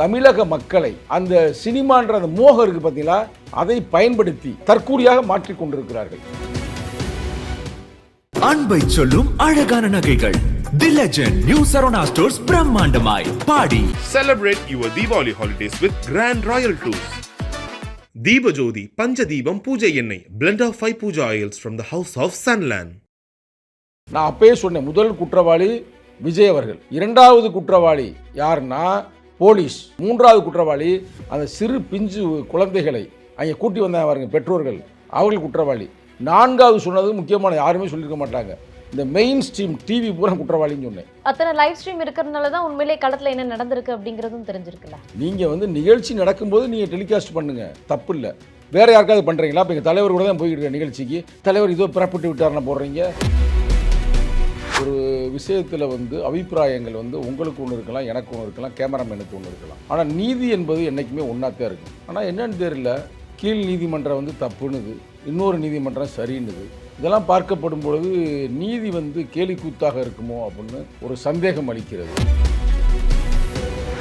தமிழக மக்களை அந்த சினிமான்ற அந்த மோகம் இருக்கு பார்த்தீங்களா? அதை பயன்படுத்தி தற்கூரியாக மாற்றிக் கொண்டிருக்கிறார்கள். அன்பை சொல்லும் அழகான நகைகள். The Legend New Saravana Stores பிரம்மாண்டமாய். பாடி. Celebrate your Diwali holidays with Grand Royal Tours. Deepajothi Panchadeepam பூஜை எண்ணெய் blend of five puja oils from the house of Sunland. நான் அப்பயே சொன்னேன் முதல் குற்றவாளி விஜய் அவர்கள். இரண்டாவது குற்றவாளி யாருன்னா போலீஸ் மூன்றாவது குற்றவாளி அந்த சிறு பிஞ்சு குழந்தைகளை அங்கே கூட்டி வந்தாங்க பாருங்க பெற்றோர்கள் அவர்கள் குற்றவாளி. நான்காவது சொன்னது முக்கியமான யாருமே சொல்லியிருக்க மாட்டாங்க. இந்த மெயின் ஸ்ட்ரீம் டிவி பூரா குற்றவாளின்னு சொன்னேன். அத்தனை லைவ் ஸ்ட்ரீம் இருக்கிறதுனால தான் உண்மையிலே களத்துல என்ன நடந்திருக்கு அப்படிங்கிறதும் தெரிஞ்சிருக்குல்ல. நீங்கள் வந்து நிகழ்ச்சி நடக்கும்போது நீங்கள் டெலிகாஸ்ட் பண்ணுங்க. தப்பு இல்லை. வேற யாருக்காவது பண்ணுறீங்களா இப்போ எங்கள் தலைவர் கூட தான் போய்கிட்டு இருக்க நிகழ்ச்சிக்கு. தலைவர் இதோ பிறப்பிட்டு விட்டாருன்னு போடுறீங்க. ஒரு விஷயத்தில் வந்து அபிப்பிராயங்கள் வந்து உங்களுக்கு ஒன்று இருக்கலாம் எனக்கு ஒன்று இருக்கலாம் கேமராமேனுக்கு ஒன்று இருக்கலாம். ஆனால் நீதி என்பது என்றைக்குமே ஒன்றாத்தான் இருக்கும். ஆனால் என்னன்னு தெரியல கீழ் நீதிமன்றம் வந்து தப்புனுது இன்னொரு நீதிமன்றம் சரின்னுது. இதெல்லாம் பார்க்கப்படும் பொழுது நீதி வந்து கேலிக்கூத்தாக இருக்குமோ அப்படின்னு ஒரு சந்தேகம் அளிக்கிறது.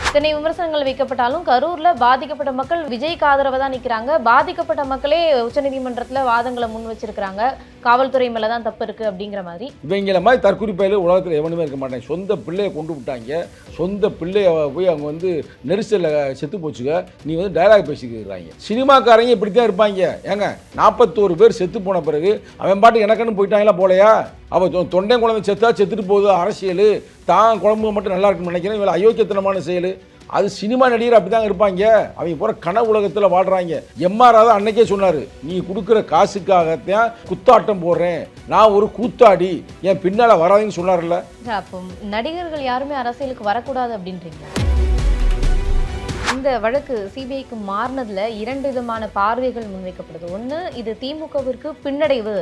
இத்தனை விமர்சனங்கள் வைக்கப்பட்டாலும் கரூர்ல பாதிக்கப்பட்ட மக்கள் விஜய்க்கு ஆதரவா தான் நிற்கிறாங்க பாதிக்கப்பட்ட மக்களே உச்சநீதிமன்றத்தில் வாதங்களை முன் வச்சிருக்கிறாங்க. காவல்துறை மேலே தான் தப்பு இருக்கு அப்படிங்கிற மாதிரி. இவங்கள மாதிரி தற்குறிப்பையில் உலகத்தில் எவனுமே இருக்க மாட்டாங்க. சொந்த பிள்ளையை கொண்டு விட்டாங்க. சொந்த பிள்ளைய போய் அவங்க வந்து நெரிசலில் செத்து போச்சுங்க. நீ வந்து டைலாக் பேசிக்கிறாங்க சினிமாக்காரங்க இப்படி தான் இருப்பாங்க. ஏங்க நாற்பத்தோரு பேர் செத்து போன பிறகு அவன் பாட்டு எனக்குன்னு போயிட்டாங்களா போலையா? அவள் தொண்டை குழந்தை செத்தா செத்துட்டு போகுது அரசியல். தான் குழம்பு மட்டும் நல்லா இருக்குன்னு நினைக்கிறேன். இவ்வளோ அயோக்கியத்தனமான செயல். அது சினிமா நடிகர் அப்படி இருப்பாங்க. அவங்க பூரா கனவு உலகத்தில் வாடுறாங்க எம்ஆர் தான் அன்னைக்கே சொன்னார் நீ கொடுக்குற காசுக்காகத்தான் குத்தாட்டம் போடுறேன். நான் ஒரு கூத்தாடி. என் பின்னால் வராதுன்னு சொன்னார்ல அப்போ நடிகர்கள் யாருமே அரசியலுக்கு வரக்கூடாது அப்படின்றீங்களா இந்த வழக்கு சிபிஐக்கு மாறினதுல இரண்டு விதமான பார்வைகள் முன்வைக்கப்படுது. ஒன்று இது திமுகவிற்கு பின்னடைவு.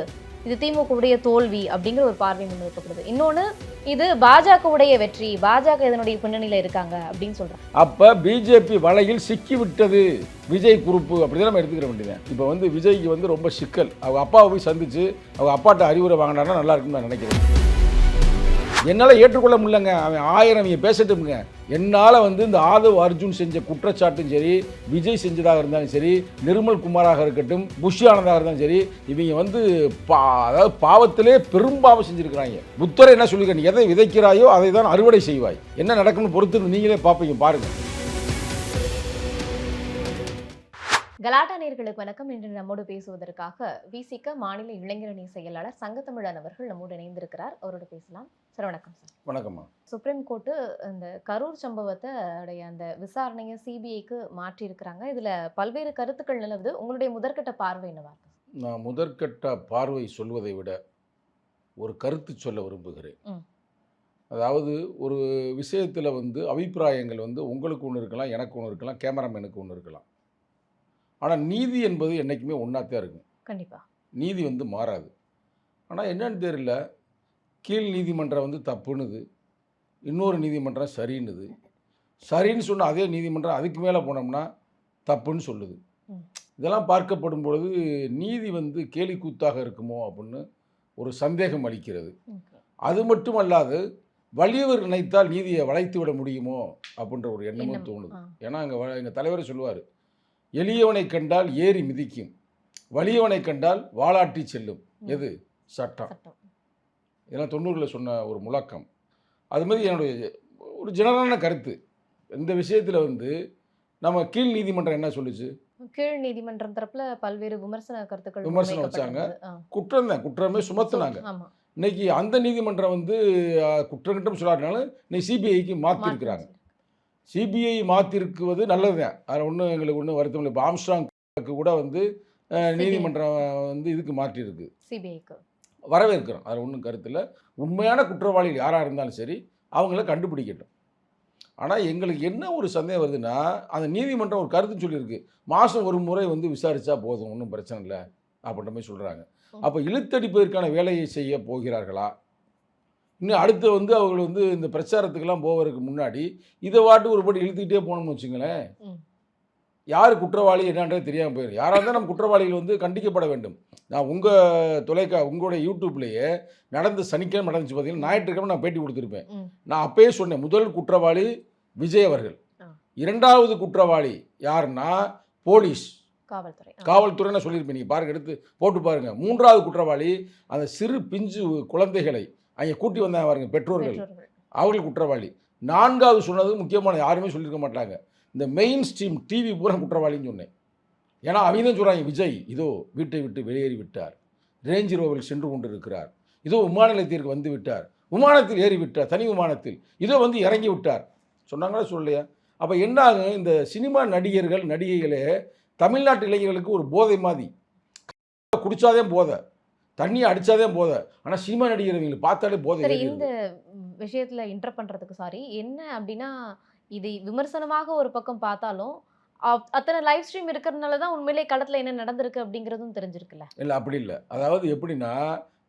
இது திமுகவுடைய தோல்வி அப்படிங்கிற ஒரு பார்வை முன்வைக்கப்படுது. இன்னொன்று இது பாஜகவுடைய வெற்றி பாஜக இதனுடைய பின்னணியில் இருக்காங்க அப்படின்னு சொல்றாங்க. அப்போ பிஜேபி வலையில் சிக்கி விட்டது விஜய் குரூப்பு அப்படின்னு நம்ம எடுத்துக்கிற வேண்டியது. இப்போ வந்து விஜய்க்கு வந்து ரொம்ப சிக்கல். அவங்க அப்பாவை போய் சந்திச்சு அவங்க அப்பாட்ட அறிவுரை வாங்கினாருன்னா நல்லா இருக்கும்னு நான் நினைக்கிறேன். என்னால் ஏற்றுக்கொள்ள முடியலங்க. அவன் ஆயிரம் இவங்க பேசட்டும்ங்க. என்னால் வந்து இந்த ஆதவ் அர்ஜுன் செஞ்ச குற்றச்சாட்டும் சரி விஜய் செஞ்சதாக இருந்தாலும் சரி நிர்மல் குமாராக இருக்கட்டும் புஷி ஆனதாக இருந்தாலும் சரி இவங்க வந்து பா அதாவது பாவத்திலே பெரும்பாவம் செஞ்சுருக்கிறாங்க. புத்தரை என்ன சொல்லியிருக்க நீ எதை விதைக்கிறாயோ அதை தான் அறுவடை செய்வாய். என்ன நடக்கும்னு பொறுத்து நீங்களே பார்ப்பீங்க பாருங்கள் கலாட்டா நேர்களுக்கு வணக்கம். இன்று நம்மோடு பேசுவதற்காக விசிக்க மாநில இளைஞரணி செயலாளர் சங்கத்தமிழன் அவர்கள் நம்மோடு இணைந்திருக்கிறார். அவரோட பேசலாம். சார் வணக்கம் சார். வணக்கம்மா. சுப்ரீம் கோர்ட்டு இந்த கரூர் சம்பவத்தை உடைய அந்த விசாரணையை சிபிஐக்கு மாற்றியிருக்கிறாங்க. இதுல பல்வேறு கருத்துக்கள் நிலவுது. உங்களுடைய முதற்கட்ட பார்வை என்னவா நான் முதற்கட்ட பார்வை சொல்வதை விட ஒரு கருத்து சொல்ல விரும்புகிறேன். அதாவது ஒரு விஷயத்தில் வந்து அபிப்பிராயங்கள் வந்து உங்களுக்கு ஒன்று இருக்கலாம் எனக்கு ஒன்று இருக்கலாம் கேமராமேனுக்கு ஒன்று இருக்கலாம். ஆனால் நீதி என்பது என்றைக்குமே ஒன்றாத்தான் இருக்கும். கண்டிப்பா. நீதி வந்து மாறாது. ஆனால் என்னன்னு தெரியல கீழ் நீதிமன்றம் வந்து தப்புனுது இன்னொரு நீதிமன்றம் சரின்னுது சரின்னு சொன்ன அதே நீதிமன்றம் அதுக்கு மேலே போனோம்னா தப்புன்னு சொல்லுது. இதெல்லாம் பார்க்கப்படும் பொழுது நீதி வந்து கேலிக்கூத்தாக இருக்குமோ அப்படின்னு ஒரு சந்தேகம் அளிக்கிறது. அது மட்டும் அல்லாது வலியவர் நினைத்தால் நீதியை வளைத்து விட முடியுமோ அப்படின்ற ஒரு எண்ணமும் எண்ணம். தோணுது. ஏன்னா அங்கே எங்கள் தலைவர் சொல்லுவார் எளியவனை கண்டால் ஏறி மிதிக்கும் வலியவனை கண்டால் வாளாட்டி செல்லும். எது சட்டம் இதெல்லாம் தொண்ணூறில் சொன்ன ஒரு முழக்கம். அது மாதிரி என்னுடைய ஒரு ஜெனரலான கருத்து. இந்த விஷயத்தில் வந்து நம்ம கீழ் நீதிமன்றம் என்ன சொல்லுச்சு? கீழ் நீதிமன்றம் தரப்புல பல்வேறு விமர்சன கருத்துக்கள் விமர்சனம். ஆ. குற்றம் தான் குற்றமே சுமத்துனாங்க. இன்னைக்கு அந்த நீதிமன்றம் வந்து குற்றம் குற்றம் சொல்லாதனாலும் இன்னைக்கு சிபிஐக்கு மாற்றிருக்கிறாங்க சிபிஐ மாற்றிருக்குவது நல்லது தான். அதில் ஒன்றும் எங்களுக்கு ஒன்றும் வருத்தம் இல்லை. இப்போ ஆம்ஸ்ட்ராங்க்கு கூட வந்து நீதிமன்றம் வந்து இதுக்கு மாற்றிருக்கு சிபிஐக்கு வரவேற்கிறோம். அதில் ஒன்றும் கருத்தில் உண்மையான குற்றவாளிகள் யாராக இருந்தாலும் சரி அவங்கள கண்டுபிடிக்கட்டும். ஆனால் எங்களுக்கு என்ன ஒரு சந்தேகம் வருதுன்னா அந்த நீதிமன்றம் ஒரு கருத்து சொல்லியிருக்கு. மாதம் ஒரு முறை வந்து விசாரித்தா போதும் ஒன்றும் பிரச்சனை இல்லை அப்படின்ற மாதிரி சொல்கிறாங்க அப்போ இழுத்தடிப்பதற்கான வேலையை செய்ய போகிறார்களா? இன்னும் அடுத்து வந்து அவங்க வந்து இந்த பிரச்சாரத்துக்கெல்லாம் போவதற்கு முன்னாடி இதை வாட்டு ஒரு படி இழுத்துக்கிட்டே போனோம்னு வச்சுங்களேன். யார் குற்றவாளி என்னன்றே தெரியாமல் போயிடும் யாராக இருந்தால் நம்ம குற்றவாளிகள் வந்து கண்டிக்கப்பட வேண்டும். நான் உங்கள் தொலைக்கா உங்களுடைய யூடியூப்லேயே நடந்த சனிக்கிழமை நடந்துச்சு பார்த்தீங்கன்னா ஞாயிற்றுக்கிழமை நான் பேட்டி கொடுத்துருப்பேன். நான் அப்பயே சொன்னேன் முதல் குற்றவாளி விஜய் அவர்கள். இரண்டாவது குற்றவாளி யாருன்னா போலீஸ். காவல்துறை. காவல்துறைன்னு சொல்லியிருப்பேன். நீங்கள் பாருங்க எடுத்து போட்டு பாருங்க. மூன்றாவது குற்றவாளி அந்த சிறு பிஞ்சு குழந்தைகளை அங்கே கூட்டி வந்தாங்க பாருங்க பெற்றோர்கள். பெற்றோர்கள். அவர்கள் குற்றவாளி. நான்காவது சொன்னது முக்கியமான யாருமே சொல்லியிருக்க மாட்டாங்க. இந்த மெயின் ஸ்ட்ரீம் டிவி பூரா குற்றவாளின்னு சொன்னேன். ஏன்னா அவங்க தான் சொல்கிறாங்க விஜய் இதோ வீட்டை விட்டு வெளியேறி விட்டார். ரேஞ்ச் ரோவரில் சென்று கொண்டிருக்கிறார். இதோ விமான நிலையத்திற்கு வந்து விட்டார். விமானத்தில் ஏறி விட்டார் தனி விமானத்தில். இதோ வந்து இறங்கி விட்டார். சொன்னாங்களா சொல்லலையா? அப்போ என்ன ஆகும்? இந்த சினிமா நடிகர்கள் நடிகைகளே தமிழ்நாட்டு இளைஞர்களுக்கு ஒரு போதை மாதிரி. குடிச்சாதே போதை. தண்ணி அடிச்சாதே போதை. ஆனால் சினிமா நடிகர் இவங்களை பார்த்தாலே போதை. இந்த விஷயத்துல இன்டர் பண்றதுக்கு சாரி என்ன அப்படின்னா இது விமர்சனமாக ஒரு பக்கம் பார்த்தாலும் அத்தனை லைவ் ஸ்ட்ரீம் இருக்கிறதுனால தான் உண்மையிலே களத்துல என்ன நடந்திருக்கு அப்படிங்கிறதும் தெரிஞ்சிருக்குல்ல? இல்லை அப்படி இல்லை. அதாவது எப்படின்னா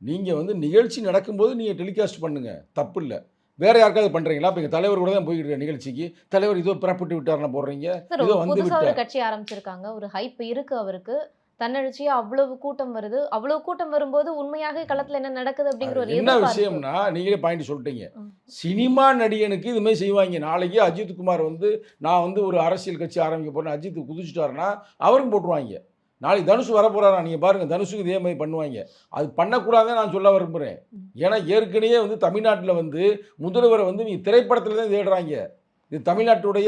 நீங்கள் வந்து நிகழ்ச்சி நடக்கும்போது நீங்கள் டெலிகாஸ்ட் பண்ணுங்க. தப்பு இல்லை. வேற யாருக்காவது பண்ணுறீங்களா இப்போ தலைவர் கூட தான் போய்கிட்டு நிகழ்ச்சிக்கு. தலைவர் இதோ புறப்பட்டு விட்டார்னு போடுறீங்க. இதோ வந்து ஒரு கட்சி ஆரம்பிச்சிருக்காங்க. ஒரு ஹைப் இருக்கு அவருக்கு. தன்னெழுச்சியா அவ்வளவு கூட்டம் வருது. அவ்வளவு கூட்டம் வரும்போது உண்மையாக களத்துல என்ன நடக்குது அப்படிங்கிற ஒரு என்ன. விஷயம்னா நீங்களே பாயிண்ட் சொல்லிட்டீங்க. சினிமா நடிகனுக்கு இதுமாதிரி செய்வாங்க. நாளைக்கு அஜித் குமார் வந்து நான் வந்து ஒரு அரசியல் கட்சி ஆரம்பிக்க போகிறேன் அஜித் குதிச்சுட்டாருன்னா அவருக்கும் போட்டுருவாங்க. நாளைக்கு தனுஷ் வர நீங்கள் பாருங்கள் தனுஷுக்கு இதே மாதிரி பண்ணுவாங்க. அது பண்ணக்கூடாதுன்னு நான் சொல்ல விரும்புகிறேன் ஏன்னா ஏற்கனவே வந்து தமிழ்நாட்டில் வந்து முதல்வரை வந்து நீங்கள் திரைப்படத்தில் தான் தேடுறாங்க. இது தமிழ்நாட்டுடைய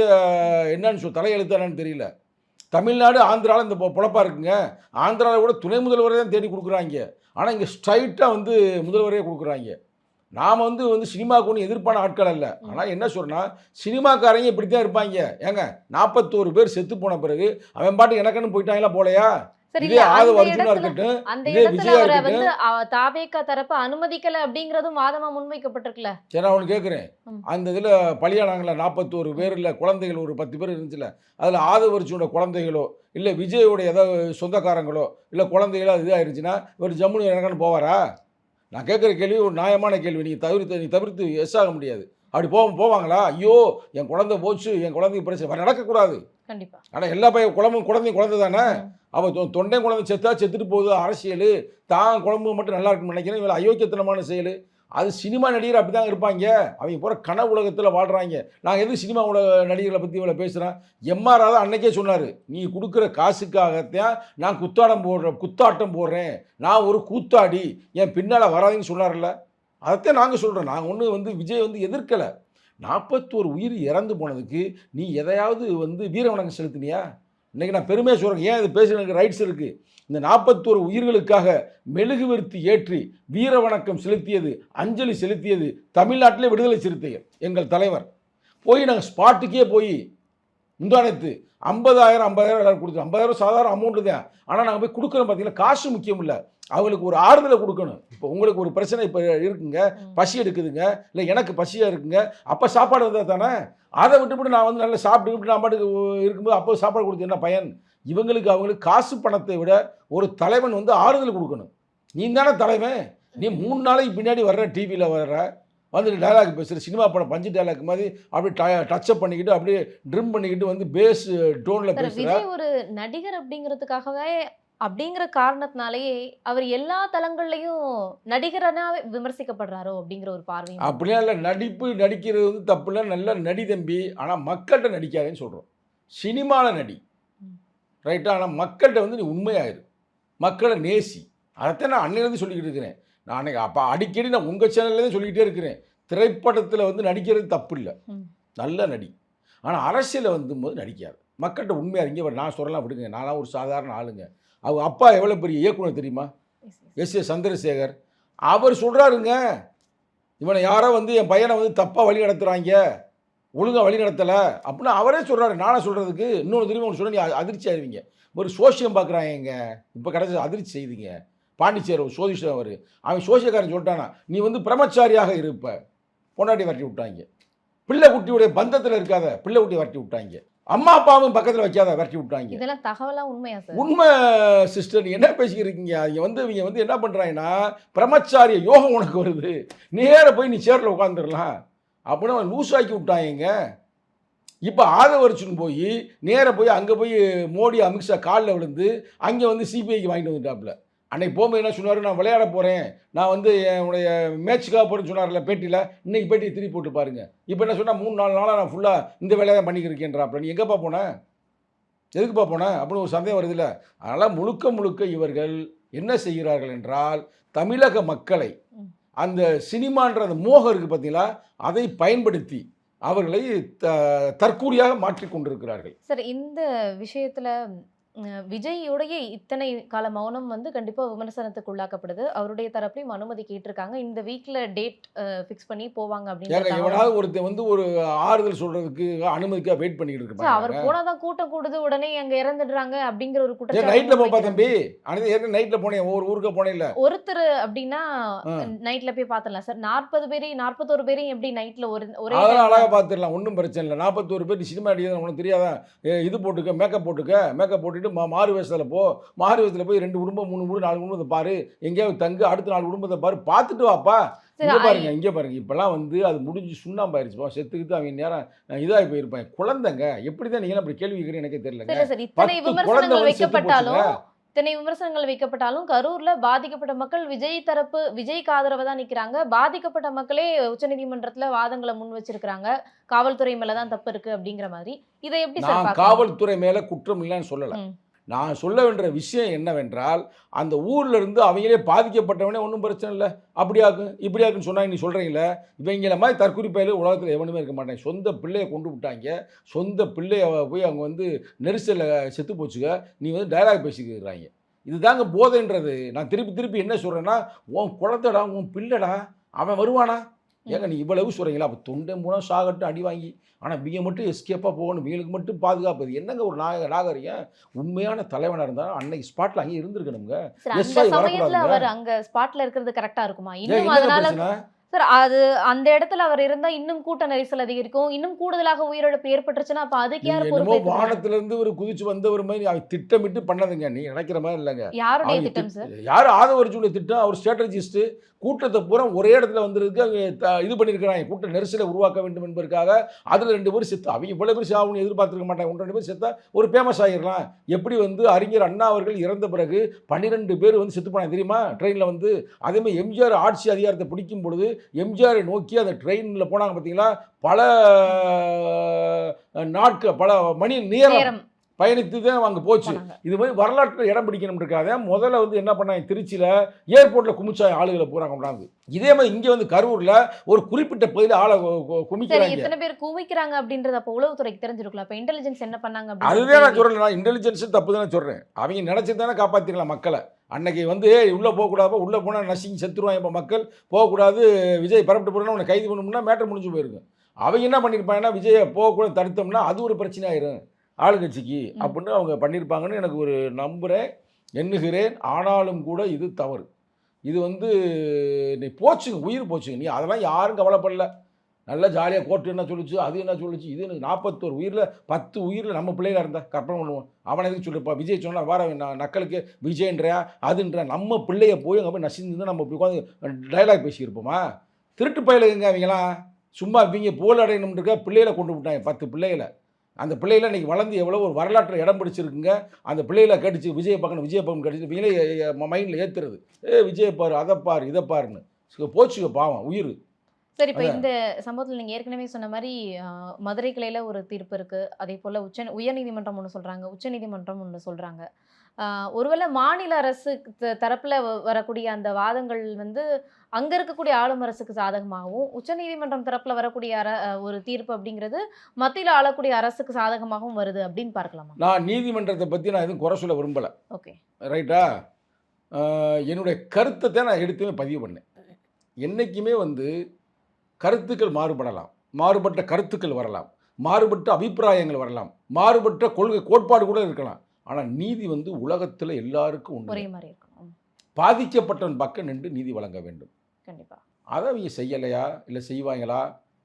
என்னன்னு சொல் தலையெழுத்து என்னன்னு தெரியல. தமிழ்நாடு ஆந்திராவில் இந்த பொ- பொழப்பா இருக்குங்க. ஆந்திராவில் கூட துணை முதல்வரை தான் தேடி கொடுக்குறாங்க. ஆனால் இங்கே ஸ்ட்ரைட்டாக வந்து முதல்வரையே கொடுக்குறாங்க. நாம் வந்து வந்து சினிமாவுக்கு எதிர்ப்பான ஆட்கள் அல்ல. ஆனால் என்ன சொல்றேன்னா சினிமாக்காரங்க இப்படி தான் இருப்பாங்க. ஏங்க நாற்பத்தோரு பேர் செத்து போன பிறகு அவன் பாட்டு எனக்குன்னு போயிட்டாங்களா போலையா? இதே இதே தரப்பு அனுமதிக்கல அப்படிங்கறதும் வாதமா முன்வைக்கப்பட்டிருக்குல்ல? சரி கேட்குறேன் ம். அந்த இதில் பலியானாங்களா நாற்பத்தோரு பேர் இல்லை குழந்தைகள் ஒரு பத்து பேர் இருந்துச்சுல அதில் ஆதவரிச்சியோட குழந்தைகளோ இல்லை விஜயோட ஏதாவது சொந்தக்காரங்களோ இல்லை குழந்தைகளோ இதாக இருந்துச்சுன்னா ஒரு ஜம்முனு எனக்குன்னு போவாரா? நான் கேட்குற கேள்வி ஒரு நியாயமான கேள்வி. நீங்கள் தவிர்த்து நீ தவிர்த்து எஸ் ஆக முடியாது. அப்படி போ போவாங்களா? ஐயோ என் குழந்தை போச்சு என் குழந்தைக்கு பிரச்சனை. நடக்கக்கூடாது. கண்டிப்பா. ஆனால் எல்லா பையன் குழம்பும் குழந்தையும் குழந்தை தானே தொ- தொண்டை குழந்தை செத்தா செத்துட்டு போகுது அரசியல். தான் குழம்பு மட்டும் நல்லா இருக்குன்னு நினைக்கிறேன். இவள் அயோக்கியத்தனமான செயல். அது சினிமா நடிகர் அப்படி தான் இருப்பாங்க. அவங்க பூரா கனவு உலகத்தில் வாழ்கிறாங்க நாங்கள் எது சினிமா உலக நடிகர்களை பற்றி இவ்வளோ பேசுகிறேன் எம்ஆர் ராதா அன்னைக்கே சொன்னார். நீ கொடுக்குற காசுக்காகத்தான் நான் குத்தாட்டம் போடுறேன் குத்தாட்டம் போடுறேன். நான் ஒரு கூத்தாடி. என் பின்னால் வராதுன்னு சொன்னார்ல அதைத்தான் நாங்கள் சொல்கிறோம் நாங்கள் ஒன்றும் வந்து விஜய் வந்து எதிர்க்கலை. நாற்பத்தோரு உயிர் இறந்து போனதுக்கு நீ எதையாவது வந்து வீரவணக்கம் செலுத்தினியா? இன்றைக்கி நான் பெருமையாக சொல்கிறேன் ஏன் இது எனக்கு ரைட்ஸ் இருக்குது இந்த நாற்பத்தோரு உயிர்களுக்காக மெழுகுவர்த்தி ஏற்றி வீர வணக்கம் செலுத்தியது அஞ்சலி செலுத்தியது தமிழ்நாட்டிலே விடுதலை சிறுத்தைகள் எங்கள் தலைவர். போய் நாங்கள் ஸ்பாட்டுக்கே போய் முந்தானத்து ஐம்பதாயிரம் ஐம்பதாயிரம் எல்லாரும் கொடுத்தோம் ஐம்பதாயிரம் சாதாரண அமௌண்ட்டு தான். ஆனால் நாங்கள் போய் கொடுக்குறோம் பார்த்தீங்கன்னா காசு முக்கியம் இல்லை. அவங்களுக்கு ஒரு ஆறுதலை கொடுக்கணும். இப்போ உங்களுக்கு ஒரு பிரச்சனை இப்போ இருக்குங்க. பசி எடுக்குதுங்க இல்லை எனக்கு பசியாக இருக்குங்க அப்போ சாப்பாடு வந்தால் தானே? அதை விட்டுவிட்டு நான் வந்து நல்லா சாப்பிட்டு நான் பாட்டுக்கு இருக்கும்போது அப்போ சாப்பாடு கொடுத்து என்ன பயன்? இவங்களுக்கு அவங்களுக்கு காசு பணத்தை விட ஒரு தலைவன் வந்து ஆறுதல் கொடுக்கணும். நீ தானே தலைவன். நீ மூணு நாளைக்கு பின்னாடி வர்ற டிவியில் வர்ற வந்து டயலாக் பேசுகிற சினிமா படம் பஞ்சு டயலாக் மாதிரி அப்படியே டச்சப் பண்ணிக்கிட்டு அப்படியே ட்ரிம் பண்ணிக்கிட்டு வந்து பேஸ் டோனில் பேசுகிற ஒரு நடிகர் அப்படிங்கிறதுக்காகவே அப்படிங்கிற காரணத்தினாலேயே அவர் எல்லா தளங்கள்லயும் நடிகரனா விமர்சிக்கப்படுறாரோ அப்படிங்கிற ஒரு பார்வை அப்படிலாம் இல்லை. நடிப்பு நடிக்கிறது வந்து தப்பு இல்லை நல்ல நடி தம்பி. ஆனால் மக்கள்கிட்ட நடிக்காதேன்னு சொல்கிறோம் சினிமாவில் நடி. ரைட்டா? ஆனால் மக்கள்கிட்ட வந்து நீ உண்மையாயிரு. மக்களை நேசி. அதைத்தான் நான் அன்னையிலேருந்து சொல்லிக்கிட்டு இருக்கிறேன். நான் அன்னைக்கு அப்போ அடிக்கடி நான் உங்கள் சேனல்லேருந்து சொல்லிக்கிட்டே இருக்கிறேன். திரைப்படத்தில் வந்து நடிக்கிறது தப்பு இல்லை. நல்ல நடி. ஆனால் அரசியலில் வந்து நடிக்காது. மக்கள்கிட்ட உண்மையாக இங்கே நான் சொல்லலாம் விடுங்க. நான்லாம் ஒரு சாதாரண ஆளுங்க. அவங்க அப்பா எவ்வளோ பெரிய இயக்குனர் தெரியுமா? S A Chandrasekhar. அவர் சொல்கிறாருங்க இவனை யாரோ வந்து என் பையனை வந்து தப்பாக வழி நடத்துகிறாங்க ஒழுங்காக வழி நடத்தலை அப்படின்னு அவரே சொல்கிறாரு நானே சொல்கிறதுக்கு இன்னொன்று திரும்பி ஒன்று சொல்ல நீ அதிர்ச்சி ஆயிருவீங்க. ஒரு சோசியம் பார்க்குறாங்க இப்போ கடைசி அதிர்ச்சி செய்துங்க. பாண்டிச்சேரி ஒரு சோதிஷம் அவர். அவன் சோசியக்காரன் சொல்லிட்டானா நீ வந்து பிரம்மச்சாரியாக இருப்ப. பொண்டாட்டி வரட்டி விட்டாங்க. பிள்ளை குட்டியுடைய பந்தத்தில் இருக்காத பிள்ளை குட்டி வரட்டி விட்டாங்க. அம்மா அப்பாவும் பக்கத்தில் வைக்காத வரட்டி விட்டாங்க. இதெல்லாம் தகவலா உண்மையா சார்? உண்மை சிஸ்டர் என்ன பேசிக்கிட்டு இருக்கீங்க அவங்க வந்து இவங்க வந்து என்ன பண்ணுறாங்கன்னா பிரம்மச்சாரிய யோகம் உனக்கு வருது. நேர போய் நீ சேரில் உட்காந்துடலாம் அப்படின்னு அவன் லூஸ் ஆக்கி விட்டாங்க இப்போ ஆதவரிச்சுன்னு போய் நேர போய் அங்கே போய் மோடி அமித்ஷா காலில் விழுந்து அங்கே வந்து சிபிஐக்கு வாங்கிட்டு வந்துட்டாப்புல. அன்னைக்கு போகும்போது என்ன சொன்னார்? நான் விளையாட போகிறேன் நான் வந்து என்னுடைய மேட்ச்சுக்காக போகிறேன்னு சொன்னார்ல பேட்டியில். இன்னைக்கு பேட்டியை திருப்பி போட்டு பாருங்க. இப்போ என்ன சொன்னால் மூணு நாலு நாளாக நான் ஃபுல்லாக இந்த வேலையை தான் பண்ணிக்கிருக்கேன்றா நீ எங்கேப்பா போன? எதுக்குப்பா போன? அப்படின்னு ஒரு சந்தேகம் வருதுல்ல. அதனால் முழுக்க முழுக்க இவர்கள் என்ன செய்கிறார்கள் என்றால் தமிழக மக்களை. அந்த சினிமான்ற அந்த மோகம் இருக்குது பார்த்தீங்களா அதை பயன்படுத்தி அவர்களை த தற்கூரியாக மாற்றிக் கொண்டிருக்கிறார்கள் சார் இந்த விஷயத்துல விஜய்யோடைய இத்தனை கால மௌனம் வந்து கண்டிப்பா விமர்சனத்துக்கு உள்ளாக்கப்படுது. அவருடைய தரப்புலையும் அனுமதி கேட்டிருக்காங்க. இந்த வீக்ல டேட் ஃபிக்ஸ் பண்ணி போவாங்க அப்படின்னு எவனாவது ஒருத்தன் வந்து ஒரு ஆறுதல் சொல்றதுக்கு அனுமதிக்காக வெயிட் பண்ணிக்கிட்டு சார், அவர் இருப்பாங்க போனாதான் கூட்டம் கூடுது உடனே அங்க இறந்துடுறாங்க அப்படிங்கிற ஒரு குற்றச்சாட்டு நைட்ல போப்பா. தம்பி அனைத்து ஏற்கனவே நைட்ல போனேன் ஒவ்வொரு ஊருக்கு போனேன் இல்ல? ஒருத்தர் அப்படின்னா. நைட்ல போய் பார்த்தலாம் சார் நாற்பது பேரையும் நாற்பத்தோரு பேரையும் எப்படி நைட்ல ஒரு ஒரே அதெல்லாம் time ல- அழகா பார்த்துடலாம் ஒன்றும் பிரச்சனை இல்லை. நாற்பத்தோரு பேர் சினிமா அடிக்கிறது உனக்கு தெரியாதா? ஏ, இது போட்டுக்க மேக்கப் போட்டுக்க மேக்கப் போட்டுட்டு மா மாறு வேஷத்தில் போ. மாறு வேஷத்தில் போய் ரெண்டு குடும்பம் மூணு குடும்பம் நாலு குடும்பத்தை பாரு. எங்கேயாவது தங்கு அடுத்த நாலு குடும்பத்தை பாரு. பார்த்துட்டு வாப்பா. இங்கே பாருங்க இங்கே பாருங்க. இப்போல்லாம் வந்து அது முடிஞ்சு சுண்ணாம்பாயிருச்சுப்பா செத்துக்கிட்டு அவங்க நேரம் இதாகி போயிருப்பாங்க குழந்தைங்க எப்படி தான் நீங்களும் அப்படி கேள்வி எனக்கே பத்து குழந்தை இத்தனை விமர்சனங்கள் வைக்கப்பட்டாலும் கரூர்ல பாதிக்கப்பட்ட மக்கள் விஜய் தரப்பு விஜய்க்கு ஆதரவா தான் நிக்கிறாங்க பாதிக்கப்பட்ட மக்களே உச்சநீதிமன்றத்துல வாதங்களை முன் வச்சிருக்காங்க காவல்துறை மேலதான் தப்பு இருக்கு அப்படிங்கிற மாதிரி இதை எப்படி? காவல்துறை மேலே குற்றம் இல்லைன்னு சொல்லலை. நான் சொல்ல வேண்டிய விஷயம் என்னவென்றால் அந்த ஊரில் இருந்து அவங்களே பாதிக்கப்பட்டவனே ஒன்றும் பிரச்சனை இல்லை. அப்படியாக்கும் இப்படியாக்குன்னு சொன்னாங்க நீ சொல்கிறீங்களே இவங்கள மாதிரி தற்குறிப்பையில் உலகத்தில் எவனுமே இருக்க மாட்டாங்க. சொந்த பிள்ளையை கொண்டு விட்டாங்க. சொந்த பிள்ளைய போய் அவங்க வந்து நெரிசலில் செத்து போச்சுக்க நீ வந்து டைலாக் பேசிக்கிறாங்க இதுதாங்க போதைன்றது. நான் திருப்பி திருப்பி என்ன சொல்கிறேன்னா உன் குழந்தைடா உன் பிள்ளைடா அவன் வருவானா? ஏங்க நீ இவ்வளவு சொல்கிறீங்களா அப்போ தொண்டை மூணம் சாகட்டும் அடி வாங்கி ஆனால் இவங்க மட்டும் எஸ்கேப்பாக போகணும். இவங்களுக்கு மட்டும் பாதுகாப்பு. என்னங்க ஒரு நாக நாகரிகம்? உண்மையான தலைவனாக இருந்தாலும் அன்னைக்கு ஸ்பாட்டில் அங்கேயே இருந்திருக்கணுங்க எஸ். அவர் அங்க ஸ்பாட்ல இருக்கிறது கரெக்டா இருக்குமா? இன்னும் அதனால சார் அது அந்த இடத்துல அவர் இருந்தா இன்னும் கூட்ட நெரிசல் அதிகரிக்கும். இன்னும் கூடுதலாக உயிரிழப்பு ஏற்பட்டுச்சுன்னா அப்ப அதுக்கு யார் என்னமோ பொறுப்பேற்கணும்? வானத்திலிருந்து ஒரு குதிச்சு வந்தவர் மாதிரி அவன் திட்டமிட்டு பண்ணதுங்க. நீ நினைக்கிற மாதிரி இல்லைங்க. யாருடைய திட்டம் திட்- சார்? யார் ஆதவரிச்சுடைய திட்டம்? அவர் ஸ்ட்ராட்டஜிஸ்ட்டு கூட்டத்தை பூரா ஒரே இடத்துல வந்திருக்கு அவங்க த- இது பண்ணியிருக்கிறாங்க. கூட்ட நெரிசலை உருவாக்க வேண்டும் என்பதற்காக அதில் ரெண்டு பேரும் செத்து அவங்க இவ்வளோ பேர் சாவுன்னு எதிர்பார்த்துருக்க மாட்டாங்க. ஒன்று ரெண்டு பேர் செத்தா ஒரு ஃபேமஸ் ஆகிடலாம் எப்படி வந்து அறிஞர் அண்ணா அவர்கள் இறந்த பிறகு பன்னிரெண்டு பேர் வந்து செத்து போனாங்க தெரியுமா? ட்ரெயினில் வந்து. அதே மாதிரி எம்ஜிஆர் ஆட்சி அதிகாரத்தை பிடிக்கும் பொழுது எம்ஜிஆரை நோக்கி அந்த ட்ரெயினில் போனாங்க பார்த்தீங்களா பல நாட்கள் பல மணி நேரம். பயணித்து தான் அங்கே போச்சு. இது மாதிரி வரலாற்றில் இடம் பிடிக்கணும் இருக்காத முதல்ல வந்து என்ன பண்ணாங்க? திருச்சியில் ஏர்போர்ட்டில் குமிச்சாங்க ஆளுகளை பூரா கொண்டாந்து. இதே மாதிரி இங்கே வந்து கரூரில் ஒரு குறிப்பிட்ட பகுதியில் ஆளை குமிக்கிறாங்க. எத்தனை பேர் குவிக்கிறாங்க அப்படின்றது அப்ப உளவுத்துறைக்கு தெரிஞ்சிருக்கலாம் அப்ப இன்டெலிஜென்ஸ் என்ன பண்ணாங்க அதுதான் நான் சொல்கிறேன் நான் இன்டெலிஜென்ஸ் தப்பு தானே சொல்கிறேன் அவங்க நினச்சி தானே காப்பாற்றிக்கலாம் மக்களை. அன்னைக்கு வந்து உள்ளே போகக்கூடாது உள்ளே போனால் நசிங்கி செத்துருவாங்க இப்போ மக்கள். போகக்கூடாது. விஜய் பரப்பிட்டு போடணும் உன்னை கைது பண்ணணும்னா மேட்டர் முடிஞ்சு போயிருக்கும். அவங்க என்ன பண்ணியிருப்பாங்கன்னா விஜயை போகக்கூடாது தடுத்தோம்னா அது ஒரு பிரச்சனை ஆயிரும். ஆளுங்கட்சிக்கு. அப்படின்னு அவங்க பண்ணியிருப்பாங்கன்னு எனக்கு ஒரு நம்புகிறேன் எண்ணுகிறேன். ஆனாலும் கூட இது தவறு. இது வந்து நீ போச்சுங்க உயிர் போச்சுங்க. நீ அதெல்லாம் யாரும் கவலைப்படல. நல்லா ஜாலியாக கோர்ட்டு என்ன சொல்லுச்சு அது என்ன சொல்லுச்சு இது எனக்கு நாற்பத்தோரு உயிரில் பத்து உயிரில் நம்ம பிள்ளைகளா இருந்தா கற்பனை பண்ணுவோம். அவனை எதுக்கு சொல்லிருப்பா? விஜய் சொன்னா வார நான் நக்கலுக்கு விஜயன்றா அதுன்றா நம்ம பிள்ளைய போய் அங்கே போய் நசிந்து நம்ம உட்காந்து டைலாக் பேசியிருப்போமா? திருட்டு பயிலுங்க அவங்களாம் சும்மா இவங்க போல் அடையணும்ன்றக்க பிள்ளைகளை கொண்டு விட்டாங்க பத்து பிள்ளைகளை. அந்த பிள்ளைகளை இன்னைக்கு வளர்ந்து எவ்வளோ ஒரு வரலாற்றில் இடம் பிடிச்சிருக்குங்க. அந்த பிள்ளைகளை கடிச்சு விஜய பார்க்கணும் விஜய பார்க்கணும் கடிச்சு இவங்களே மைண்டில் ஏற்றுறது ஏ விஜய் பாரு அதை பாரு இதை பாருன்னு. போச்சுங்க பாவம் உயிர். சரி இப்போ இந்த சம்பவத்தில் நீங்கள் ஏற்கனவே சொன்ன மாதிரி மதுரை கிளையில் ஒரு தீர்ப்பு இருக்குது அதே போல் உச்ச உயர்நீதிமன்றம் ஒன்று சொல்கிறாங்க உச்சநீதிமன்றம் ஒன்று சொல்கிறாங்க ஒருவேளை மாநில அரசு தரப்புல வரக்கூடிய அந்த வாதங்கள் வந்து அங்கே இருக்கக்கூடிய ஆளும் அரசுக்கு சாதகமாகவும் உச்சநீதிமன்றம் தரப்புல வரக்கூடிய அர ஒரு தீர்ப்பு அப்படிங்கிறது மத்தியில் ஆளக்கூடிய அரசுக்கு சாதகமாகவும் வருது அப்படின்னு பார்க்கலாமா? நான் நீதிமன்றத்தை பற்றி நான் எதுவும் குறை சொல்ல விரும்பலை. ஓகே. ரைட்டா? என்னுடைய கருத்தை தான் நான் எடுத்துமே பதிவு பண்ணேன். என்றைக்குமே வந்து கருத்துக்கள் மாறுபடலாம். மாறுபட்ட கருத்துக்கள் வரலாம். மாறுபட்ட அபிப்பிராயங்கள் வரலாம். மாறுபட்ட கொள்கை கோட்பாடு கூட இருக்கலாம். ஆனால் நீதி வந்து உலகத்தில் எல்லாருக்கும் ஒரே உண்டு மாதிரி இருக்கணும் பாதிக்கப்பட்டவன் பக்கம் நின்று நீதி வழங்க வேண்டும். கண்டிப்பாக அதை அவங்க செய்யலையா? இல்லை செய்வாங்களா?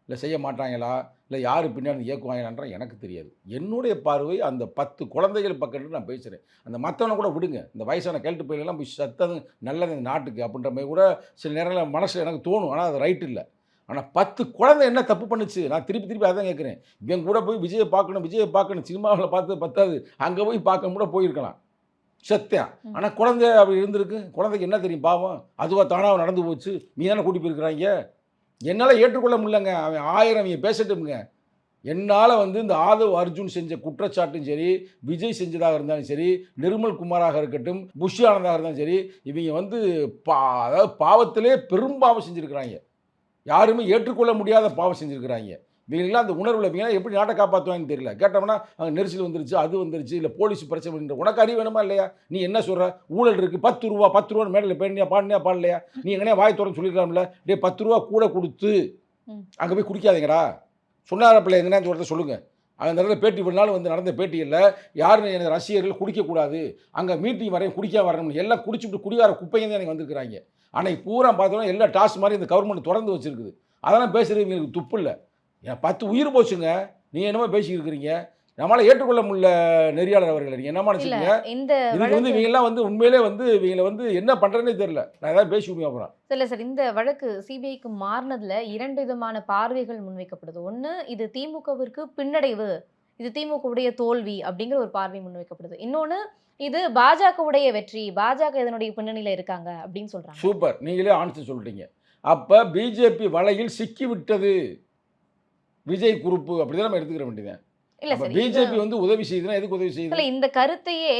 இல்லை செய்ய மாட்டாங்களா? இல்லை யார் பின்னாடி இயக்குவாங்களான்ற எனக்கு தெரியாது. என்னுடைய பார்வை அந்த பத்து குழந்தைகள் பக்கத்து நான் பேசுகிறேன் அந்த மற்றவனை கூட விடுங்க. இந்த வயசான கேள்ட்டு பயிலெல்லாம் போய் சத்தது நல்லது இந்த நாட்டுக்கு அப்படின்ற மாதிரி கூட சில நேரங்களில் மனசில் எனக்கு தோணும். ஆனால் அது ரைட் இல்லை. ஆனால் பத்து குழந்தை என்ன தப்பு பண்ணுச்சு? நான் திருப்பி திருப்பி அதான் கேட்குறேன். இவன் கூட போய் விஜயை பார்க்கணும் விஜயை பார்க்கணும் சினிமாவில் பார்த்து பத்தாது. அங்கே போய் பார்க்க கூட போயிருக்கலாம். செத்தேன் ஆனால் குழந்தை அப்படி இருந்திருக்கு. குழந்தைக்கு என்ன தெரியும்? பாவம். அதுவா தானாக நடந்து போச்சு. நீ தானே கூட்டி போயிருக்கிறாங்க? என்னால் ஏற்றுக்கொள்ள முடியலங்க. அவன் ஆயிரம் அவங்க பேசட்டுமுங்க. என்னால் வந்து இந்த ஆதவ் அர்ஜுன் செஞ்ச குற்றச்சாட்டும் சரி விஜய் செஞ்சதாக இருந்தாலும் சரி நிர்மல் குமாராக இருக்கட்டும் புஷி ஆனந்தாக இருந்தாலும் சரி இவங்க வந்து பா அதாவது பாவத்திலே பெரும் பாவம் செஞ்சுருக்கிறாங்க. யாருமே ஏற்றுக்கொள்ள முடியாத பாவம் செஞ்சுருக்கிறாங்க. இவங்களாம் அந்த உணர்வில் இவங்க எப்படி நாட்டை காப்பாற்றுவாங்கன்னு தெரியல. கேட்டோம்னா அங்கே நெரிசல் வந்துருச்சு அது வந்துருச்சு இல்லை போலீஸ் பிரச்சனை உனக்கு அறிவு வேணுமா இல்லையா? நீ என்ன சொல்கிற ஊழல் இருக்குது பத்து ரூபா பத்து ரூபா மேடையில் பேரணியா பாடினியா பாடலையா? நீ எங்கனே வாய் திறந்து சொல்லிருக்கலாம்ல. டே பத்து ரூபா கூட கொடுத்து. அங்கே போய் குடிக்காதீங்கடா. சொன்னார பிள்ளை எங்கன்னா இந்த சொல்லுங்கள் அந்த இடத்துல பேட்டி பண்ணாலும் வந்து நடந்த பேட்டியில் யாரும் எனது ரசிகர்கள் குடிக்கக்கூடாது அங்கே மீட்டிங் வரையும் குடிக்க வரணும்னு எல்லாம் குடிச்சுட்டு குடிகார குப்பைங்க தான் எனக்கு வந்திருக்கிறாங்க. ஆனால் பூரா பார்த்தோன்னா எல்லா டாஸ் மாதிரி இந்த கவர்மெண்ட் திறந்து வச்சிருக்குது. அதெல்லாம் பேசுறது இவங்களுக்கு துப்பு இல்லை. ஏன் பத்து உயிர் போச்சுங்க. நீங்கள் என்னமோ பேசிக்கிட்டு இருக்கிறீங்க. நம்மளால் ஏற்றுக்கொள்ள முடியல நெறியாளர் அவர்களை. நீங்கள் இல்ல நினச்சிங்க இந்த இதுக்கு வந்து இவங்கெல்லாம் வந்து உண்மையிலே வந்து இவங்களை வந்து என்ன பண்ணுறேன்னே தெரியல. நான் ஏதாவது பேசி போகிறேன் இல்ல சார் இந்த வழக்கு சிபிஐக்கு மாறினதுல இரண்டு விதமான பார்வைகள் முன்வைக்கப்படுது. ஒண்ணு இது திமுகவிற்கு பின்னடைவு. இது திமுகவுடைய தோல்வி அப்படிங்கிற ஒரு பார்வை முன்வைக்கப்படுது. இன்னொன்னு இது பாஜகவுடைய வெற்றி பாஜக இதனுடைய பின்னணியில இருக்காங்க அப்படின்னு சொல்றாங்க. சூப்பர். நீங்களே ஆன்சர் சொல்லிட்டீங்க. அப்போ பிஜேபி வலையில் சிக்கி விட்டது. விஜய் குரூப்பு அப்படி தான் நம்ம எடுத்துக்கிற வேண்டியது. இல்ல அப்போ சார் பிஜேபி வந்து உதவி செய்யுதுன்னா எதுக்கு உதவி செய்யுது? இந்த கருத்தையே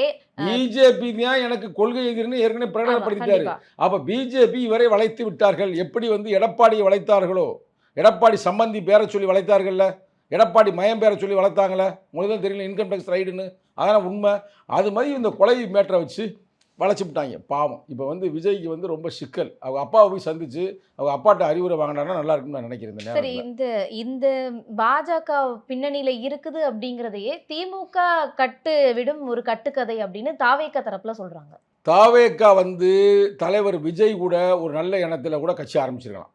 பிஜேபி தான் எனக்கு கொள்கை எதிர்னு ஏற்கனவே பிரகடனப்படுத்திட்டாரு. அப்போ பிஜேபி இவரை வளைத்து விட்டார்கள். எப்படி வந்து எடப்பாடியை வளைத்தார்களோ? எடப்பாடி சம்பந்தி பேரை சொல்லி வளைத்தார்கள்ல? எடப்பாடி மயம் பேரை சொல்லி வளர்த்தாங்களே? உங்களுக்கு தான் தெரியல இன்கம் டேக்ஸ் ரைடுன்னு. அதான் உண்மை அது மாதிரி இந்த கொலை மேட்டரை வச்சு வளைச்சி விட்டாங்க. பாவம். இப்போ வந்து விஜய்க்கு வந்து ரொம்ப சிக்கல். அவங்க அப்பாவை போய் சந்திச்சு அவங்க அப்பாட்ட அறிவுரை வாங்கினாருன்னா நல்லா இருக்கும்னு நான் நினைக்கிறேன் சரி இந்த இந்த பாஜக பின்னணியில இருக்குது அப்படிங்கறதையே திமுக கட்டு விடும் ஒரு கட்டுக்கதை அப்படின்னு தாவேக்க தரப்புல சொல்றாங்க. தாவேக்கா வந்து தலைவர் விஜய் கூட ஒரு நல்ல எண்ணத்தில் கூட கட்சி ஆரம்பிச்சிருக்கலாம்.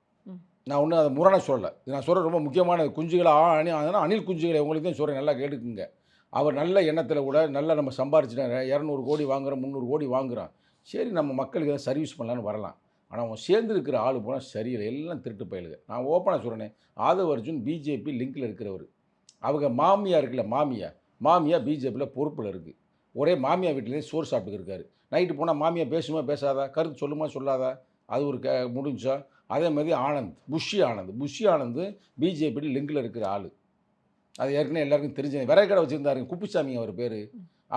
நான் ஒன்றும் அதை முரணை சொல்லலை. நான் சொல்கிற ரொம்ப முக்கியமான குஞ்சுகளை ஆ- அணி அதனால் அணில் குஞ்சுகளை உங்களுக்கு தான் சொல்கிறேன் நல்லா கேட்டுக்குங்க. அவர் நல்ல எண்ணத்தில் கூட நல்லா நம்ம சம்பாரிச்சிட்டாங்க இரநூறு கோடி வாங்குகிறோம் முந்நூறு கோடி வாங்குறோம் சரி நம்ம மக்களுக்கு எதாவது சர்வீஸ் பண்ணலான்னு வரலாம். ஆனால் அவன் சேர்ந்துருக்கிற ஆள் போனால் சரியில்லை. எல்லாம் திருட்டு பயலுங்க. நான் ஓப்பனாக சொல்கிறேனே ஆதவ அர்ஜுன் பிஜேபி லிங்கில் இருக்கிறவர். அவங்க மாமியா இருக்குல்ல மாமியா. மாமியா பிஜேபியில் பொறுப்பில் இருக்குது ஒரே மாமியா வீட்டிலேயே சோறு சாப்பிட்டுக்கு இருக்காரு. நைட்டு போனால் மாமியா பேசுமா பேசாதா? கருத்து சொல்லுமா சொல்லாதா? அது ஒரு க முடிஞ்சா. அதே மாதிரி ஆனந்த் புஷி ஆனந்த். புஷி ஆனந்த் பிஜேபியில் லிங்கில் இருக்கிற ஆள். அது ஏற்கனவே எல்லாருக்கும் தெரிஞ்சது விறகு கடை வச்சுருந்தாருங்க குப்புசாமி அவர் பேர்.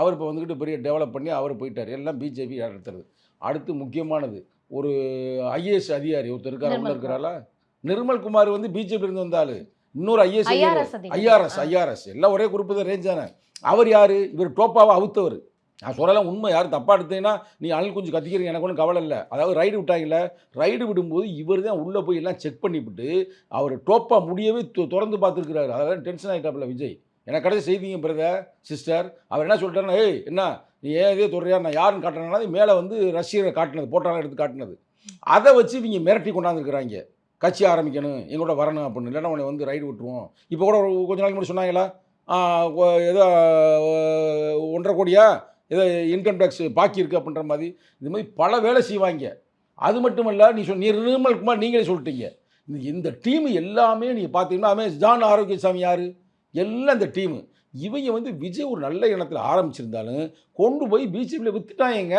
அவர் இப்போ வந்துக்கிட்டு பெரிய டெவலப் பண்ணி அவர் போயிட்டார். எல்லாம் பிஜேபி நடத்துறது. அடுத்து முக்கியமானது ஒரு ஐஏஎஸ் அதிகாரி ஒருத்தர் இருக்கார் உள்ள நிர்மல் இருக்கிறாளா நிர்மல் குமார் வந்து பிஜேபி இருந்து வந்தாள் இன்னொரு ஐஏஎஸ் ஐஆர்எஸ். ஐஆர்எஸ் எல்லாம் ஒரே குறிப்பு தான் ரேஞ்ச் தானே. அவர் யார்? இவர் டோப்பாவை அவுத்தவர். நான் சொல்லலாம் உண்மை. யாரும் தப்பாக எடுத்தீங்கன்னா நீ அனல் கொஞ்சம் கத்திக்கிறீங்க எனக்கு ஒன்றும் கவலை இல்லை. அதாவது ரைடு விட்டாங்கல்ல ரைடு விடும்போது இவர் தான் உள்ளே போய் எல்லாம் செக் பண்ணிவிட்டு அவர் டோப்பாக முடியவே திறந்து பார்த்துருக்கிறாரு. அதெல்லாம் டென்ஷன் ஆகிட்டாப்புல விஜய். எனக்கு கடைசி செய்திங்க பிரதர் சிஸ்டர் அவர் என்ன சொல்லிட்டாருன்னா ஏய் என்ன? நீ ஏன் இதே தொடரியா நான் யாருன்னு காட்டுறேன்னா மேலே வந்து ரஷ்யரை காட்டினது போட்டாலாம் எடுத்து காட்டினது. அதை வச்சு இவங்க மிரட்டி கொண்டாந்துருக்குறாங்க. கட்சி ஆரம்பிக்கணும் எங்கூட வரணும் அப்படின்னு. இல்லைன்னா உன்னை வந்து ரைடு விட்டுருவோம். இப்போ கூட ஒரு கொஞ்ச நாளைக்கு முன்னாடி சொன்னாங்களா? ஏதோ ஒன்றரை கோடியா? ஏதோ இன்கம் டேக்ஸ் பாக்கி இருக்குது அப்படின்ற மாதிரி. இது மாதிரி பல வேலை செய்வாங்க. அது மட்டும் இல்லை நீ சொல் நிர்மல் குமார் நீங்களே சொல்லிட்டீங்க. இந்த இந்த டீம் எல்லாமே நீங்கள் பார்த்தீங்கன்னா அவன் ஜான் ஆரோக்கியசாமி யார்? எல்லாம் இந்த டீமு இவங்க வந்து விஜய் ஒரு நல்ல இனத்தில் ஆரம்பிச்சிருந்தாலும் கொண்டு போய் பிஜேபியில் வித்துட்டாங்க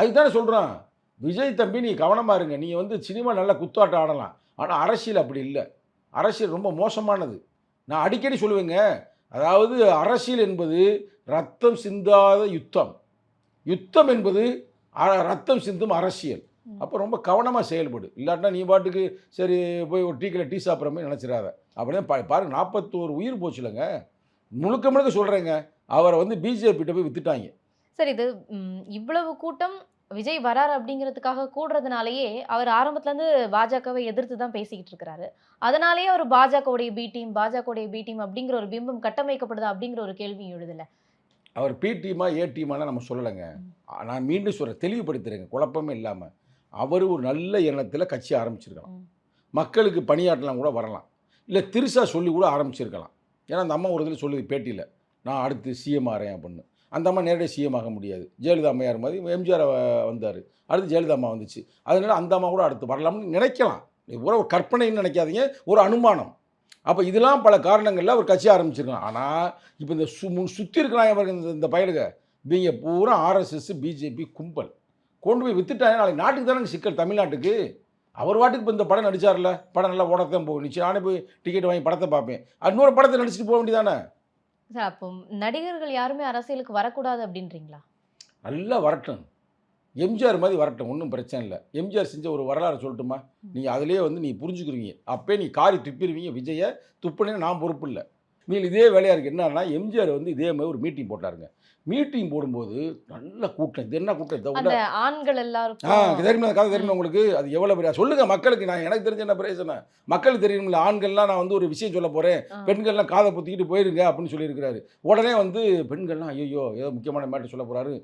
அதுதானே சொல்கிறான் விஜய் தம்பி நீ கவனமாக இருங்க. நீங்கள் வந்து சினிமா நல்லா குத்தாட்டம் ஆடலாம். ஆனால் அரசியல் அப்படி இல்லை. அரசியல் ரொம்ப மோசமானது. நான் அடிக்கடி சொல்லுவேங்க. அதாவது அரசியல் என்பது ரத்தம் சிந்தாத யுத்தம். யுத்தம் என்பது ரத்தம் சிந்தும் அரசியல். அப்போ ரொம்ப கவனமாக செயல்படு. இல்லாட்டினா நீ பாட்டுக்கு சரி போய் ஒரு டீக்கில் டீ சாப்பிட்ற மாதிரி நினச்சிடாத. அப்படியே பா பாருங்க நாற்பத்தோரு உயிர் போச்சுலங்க. முழுக்க முழுக்க சொல்கிறேங்க அவரை வந்து பிஜேபிகிட்ட போய் வித்துட்டாங்க. சரி இது இவ்வளவு கூட்டம் விஜய் வராரு அப்படிங்கிறதுக்காக கூடுறதுனாலயே அவர் ஆரம்பத்துல இருந்து பாஜகவை எதிர்த்து தான் பேசிக்கிட்டு இருக்கிறாரு. அதனாலேயே அவர் பாஜகவுடைய பி டீம் பாஜகவுடைய பி டீம் அப்படிங்கிற ஒரு பிம்பம் கட்டமைக்கப்படுதா அப்படிங்கிற ஒரு கேள்வி எழுதல. அவர் பி டீமா ஏ டீமாலாம் நம்ம சொல்லலைங்க. நான் மீண்டும் சொல்கிறேன் தெளிவுபடுத்துகிறேங்க குழப்பமே இல்லாமல் அவர் ஒரு நல்ல எண்ணத்தில் கட்சி ஆரம்பிச்சிருக்கலாம். மக்களுக்கு பணியாற்றலாம் கூட வரலாம். இல்லை திருசா சொல்லி கூட ஆரம்பிச்சிருக்கலாம். ஏன்னா அந்த அம்மா ஒரு இதில் சொல்லுது பேட்டியில் நான் அடுத்து சிஎம் ஆகிறேன் அப்படின்னு. அந்த அம்மா நேரடியாக சிஎம் ஆக முடியாது. ஜெயலலிதா அம்மையார் மாதிரி எம்ஜிஆர் வந்தார். அடுத்து ஜெயலலிதா அம்மா வந்துச்சு. அதனால அந்த அம்மா கூட அடுத்து வரலாம்னு நினைக்கலாம். ஒரு கற்பனைன்னு நினைக்காதீங்க ஒரு அனுமானம். அப்போ இதெல்லாம் பல காரணங்களில் ஒரு கட்சி ஆரம்பிச்சிருக்கலாம். ஆனால் இப்போ இந்த சு சுற்றி இருக்கிறாங்க பாருங்க இந்த இந்த பயலுக இவங்க பூரா ஆர்எஸ்எஸ் பிஜேபி கும்பல். கொண்டு போய் வித்துட்டாங்க. நாளைக்கு நாட்டுக்கு தானே சிக்கல் தமிழ்நாட்டுக்கு. அவர் வாட்டுக்கு இப்போ இந்த படம் நடிச்சார்ல படம் நல்லா ஓடத்தான் போகும் நிச்சயம் நானே போய் டிக்கெட் வாங்கி படத்தை பார்ப்பேன். இன்னொரு படத்தை நடிச்சுட்டு போக வேண்டியதானே? சார் அப்போ நடிகர்கள் யாருமே அரசியலுக்கு வரக்கூடாது அப்படின்றீங்களா? நல்லா வரட்டும். எம்ஜிஆர் மாதிரி வரட்டும் ஒன்றும் பிரச்சனை இல்லை. எம்ஜிஆர் செஞ்ச ஒரு வரலாறு சொல்லட்டுமா? நீங்கள் அதிலேயே வந்து நீ புரிஞ்சுக்கிறீங்க அப்பே நீ காரி துப்பிடுவீங்க விஜயை துப்புனேன்னு நான் பொறுப்பு இல்லை. நீங்கள் இதே வேலையாக இருக்குது என்னன்னா எம்ஜிஆர் வந்து இதே மாதிரி ஒரு மீட்டிங் போட்டாருங்க. மீட்டிங் போடும்போது நல்ல கூட்டம். இது என்ன கூட்டம்? இதை ஆண்கள் ஆ எல்லாருக்கும் தெரியுமா? கதை தெரியுமா உங்களுக்கு? அது எவ்வளோ பெரிய சொல்லுங்க மக்களுக்கு. நான் எனக்கு தெரிஞ்ச என்ன பிரயோஜனம்? மக்களுக்கு தெரியுமில்ல ஆண்கள்லாம் நான் வந்து ஒரு விஷயம் சொல்ல போகிறேன் ஆ. பெண்கள்லாம் காதை பொத்திக்கிட்டு போயிருங்க அப்படின்னு சொல்லியிருக்கிறாரு. உடனே வந்து பெண்கள்லாம் ஐயோ ஏதோ முக்கியமான மேட்டர் சொல்ல போகிறாரு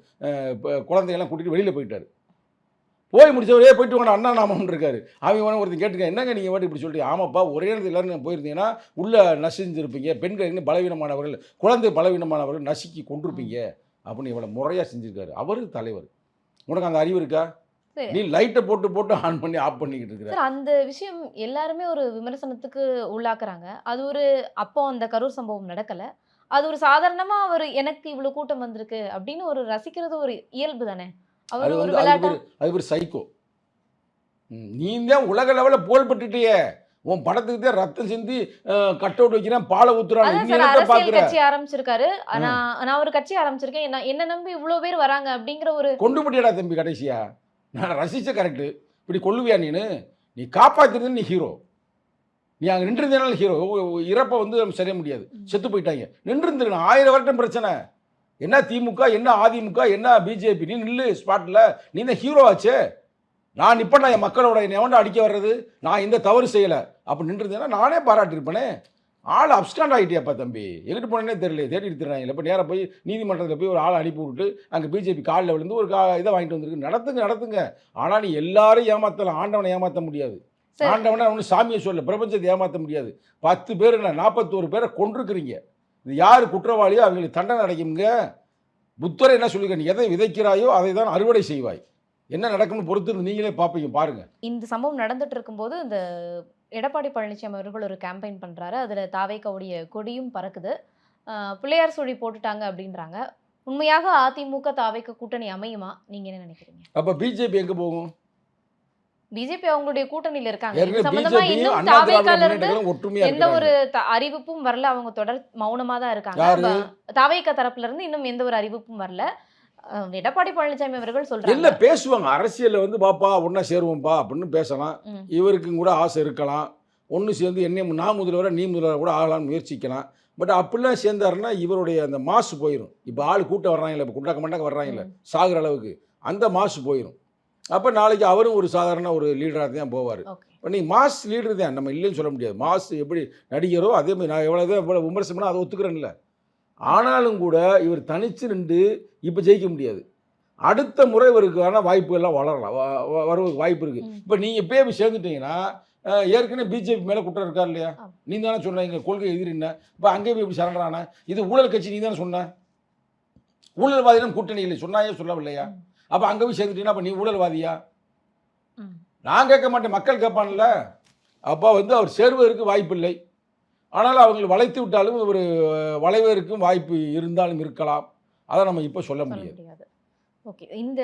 குழந்தையெல்லாம் கூட்டிகிட்டு வெளியில் போயிட்டாரு. போய் முடிச்சவரே போயிட்டு வாங்க அண்ணா நாமம் இருக்காரு. அவங்க ஒருத்தர் கேட்டுக்க என்னங்க நீங்கள் வாட்டி இப்படி சொல்லிட்டு ஆமாப்பா ஒரே இடத்துல எல்லாரும் போயிருந்தீங்கன்னா உள்ளே நசிஞ்சிருப்பீங்க. பெண்கள் இன்னும் பலவீனமானவர்கள் குழந்தை பலவீனமானவர்கள் நசுக்கி கொண்டிருப்பீங்க அப்படின்னு இவ்வளோ முறையாக செஞ்சுருக்காரு. அவரு தலைவர். உனக்கு அந்த அறிவு இருக்கா. நீ லைட்டை போட்டு போட்டு ஆன் பண்ணி ஆஃப் பண்ணிக்கிட்டு இருக்கிற. அந்த விஷயம் எல்லாருமே ஒரு விமர்சனத்துக்கு உள்ளாக்குறாங்க. அது ஒரு அப்போ அந்த கரூர் சம்பவம் நடக்கல. அது ஒரு சாதாரணமா அவர் எனக்கு இவ்வளவு கூட்டம் வந்திருக்கு. அப்படின்னு ஒரு ரசிக்கிறது ஒரு இயல்பு தானே? அது வந்து அது பேர் அது பேர் சைக்கோ நீ தான் உலக லெவலில் புகழ்பட்டுட்டியே. உன் படத்துக்கு தான் ரத்தம் சிந்தி கட் அவுட் வைக்கிறேன் பாலை ஊத்துறான் கட்சி ஆரம்பிச்சிருக்காரு. நான் நான் ஒரு கட்சி ஆரம்பிச்சிருக்கேன். என்ன- என்ன நம்பி இவ்வளவு பேர் வராங்க அப்படிங்கிற ஒரு கொண்டு போட்டியடா தம்பி கடைசியா. நான் ரசிச்ச கரெக்டு இப்படி கொள்ளுவியா நீனு? நீ காப்பாத்திருந்த நீ ஹீரோ நீ அங்கே நின்றுருந்தனால ஹீரோ இறப்பை வந்து நம்ம செய்ய முடியாது. செத்து போயிட்டாங்க. நின்றுருந்துருக்கணும். ஆயிரம் வருடம் பிரச்சனை. என்ன திமுக என்ன அதிமுக என்ன பிஜேபி? நீ நில்லு ஸ்பாட்டில் நீ தான் ஹீரோ ஆச்சே. நான் நிப்பேன் என் மக்களோட என்னை எவன்டா அடிக்க வர்றது? நான் இந்த தவறு செய்யலை. அப்படி நின்றுருந்தேன்னா நானே பாராட்டியிருப்பேனே. ஆள் அப்ஸ்டாண்ட் ஆகிட்டியாப்பா தம்பி. எங்கிட்டு போனேனே தெரியல தேடிட்டு இருக்கிறாங்க இப்போ நேராக போய் நீதிமன்றத்தில் போய் ஒரு ஆளை அனுப்பி விட்டு அங்கே பிஜேபி காலில் விழுந்து ஒரு கா இதை வாங்கிட்டு வந்திருக்கு. நடத்துங்க நடத்துங்க. ஆனால் நீ எல்லாரும் ஏமாத்தலாம் ஆண்டவனை ஏமாற்ற முடியாது. ஆண்டவனை ஒன்றும் சாமியை சொல்ல பிரபஞ்சத்தை ஏமாற்ற முடியாது. பத்து பேர் இல்லை நாற்பத்தோரு பேரை கொண்டிருக்கிறீங்க இது யார் குற்றவாளியோ அவங்களுக்கு தண்டனை அடைக்குங்க புத்தர் என்ன சொல்லுங்க நீ எதை விதைக்கிறாயோ அதை தான் அறுவடை செய்வாய். என்ன நடக்கும்னு பொறுத்து நீங்களே பார்ப்பீங்க பாருங்க. இந்த சம்பவம் நடந்துட்டு இருக்கும்போது இந்த எடப்பாடி பழனிசாமி அவர்கள் ஒரு கேம்பெயின் பண்றாரு. அதுல தாவேக்காவுடைய கொடியும் பறக்குது. பிள்ளையார் சுழி போட்டுட்டாங்க அப்படின்றாங்க. உண்மையாக அதிமுக தாவேக்க கூட்டணி அமையுமா? நீங்க என்ன நினைக்கிறீங்க? அப்போ பிஜேபி எங்கே போகும்? பிஜேபி அவங்களுடைய கூட்டணியில இருக்காங்க. சம்பந்தமா இன்னும் தாவேக்கால இருந்து எந்த ஒரு அறிவிப்பும் வரல. அவங்க தொடர் மௌனமா தான் இருக்காங்க. தாவேக்கா தரப்புல இருந்து இன்னும் எந்த ஒரு அறிவிப்பும் வரல. எடப்பாடி பழனிசாமி அவர்கள் இல்ல சொல்றாங்க பேசுவாங்க. அரசியல்ல வந்து பாப்பா ஒன்றா சேருவோம்ப்பா அப்படின்னு பேசலாம். இவருக்கும் கூட ஆசை இருக்கலாம். ஒன்று சேர்ந்து என்னை நான் முதல்வரை நீ முதல்வரை கூட ஆகலாம்னு முயற்சிக்கலாம். பட் அப்படிலாம் சேர்ந்தாருன்னா இவருடைய அந்த மாசு போயிடும் இப்போ ஆள் கூட்டம் வர்றாங்களே இப்போ குண்டாக்க மண்டாக்க வர்றாங்களே சாகுற அளவுக்கு. அந்த மாசு போயிடும் அப்போ நாளைக்கு அவரும் ஒரு சாதாரண ஒரு லீடராக தான் போவார். இப்போ நீ மாஸ் லீடர் தான் நம்ம இல்லைன்னு சொல்ல முடியாது. மாஸ் எப்படி நடிகரோ அதே மாதிரி நான் எவ்வளோ தான் இவ்வளோ விமர்சனம் அதை ஒத்துக்கிறேன்ல. ஆனாலும் கூட இவர் தனிச்சு நின்று இப்போ ஜெயிக்க முடியாது. அடுத்த முறை இவருக்கான வாய்ப்புகள்லாம் வளரலாம். வ- வ- வருவதற்கு வாய்ப்பு இருக்குது. இப்போ நீங்கள் இப்போயே போய் சேர்ந்துட்டீங்கன்னா ஏற்கனவே பிஜேபி மேலே குற்றம் இருக்கா இல்லையா. நீ தானே சொன்ன எங்கள் கொள்கை எதிரின்ன இப்போ அங்கேயே போய் இப்படி சரணரான இது ஊழல் கட்சி நீ தானே சொன்ன? ஊழல்வாதிகளும் கூட்டணி இல்லை சொன்னாயே சொல்லவில்லையா. அப்போ அங்கே போய் சேர்ந்துட்டீங்கன்னா அப்போ நீ ஊழல்வாதியா. நான் கேட்க மாட்டேன் மக்கள் கேட்பான்ல. அப்போ வந்து அவர் சேர்வதற்கு வாய்ப்பில்லை. ஆனால் அவங்களை வளைத்து விட்டாலும் ஒரு வளைவதற்கும் வாய்ப்பு இருந்தாலும் இருக்கலாம். அதை நம்ம இப்போ சொல்ல முடியாது. ஓகே இந்த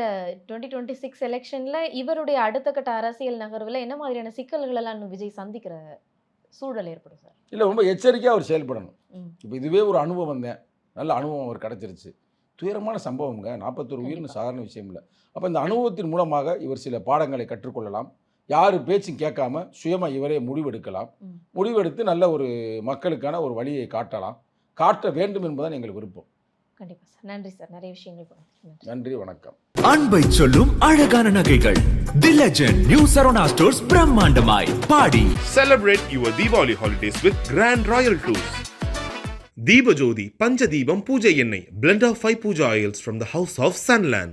டுவெண்ட்டி டுவெண்ட்டி சிக்ஸ் எலெக்ஷன்ல இவருடைய அடுத்த கட்ட அரசியல் நகர்வுல என்ன மாதிரியான சிக்கல்கள் எல்லாம் இன்னும் விஜய் சந்திக்கிற சூழல் ஏற்படும் சார்? இல்லை ரொம்ப எச்சரிக்கையாக அவர் செயல்படணும். இப்போ இதுவே ஒரு அனுபவம் தான். நல்ல அனுபவம் அவர் கிடச்சிருச்சு. துயரமான சம்பவங்க நாற்பத்தொரு உயிர்னு. சாதாரண விஷயம் இல்லை அப்போ இந்த அனுபவத்தின் மூலமாக இவர் சில பாடங்களை கற்றுக்கொள்ளலாம். யார் பேச்சும் கேட்காம சுயமாக இவரே முடிவெடுக்கலாம். முடிவெடுத்து நல்ல ஒரு மக்களுக்கான ஒரு வழியை காட்டலாம். காட்ட வேண்டும் என்பதுதான் எங்கள் விருப்பம். கண்டிப்பா சார். நன்றி சார். நிறைய விஷயங்கள் நன்றி. வணக்கம். அன்பை சொல்லும் அழகான நகைகள். The Legend New Saravana Stores பிரம்மாண்டமாய் பாடி. Celebrate your Diwali holidays with Grand Royal Tours. Deepajothi Panchadeepam பூஜை எண்ணெய் blend of five puja oils from the house of Sunland.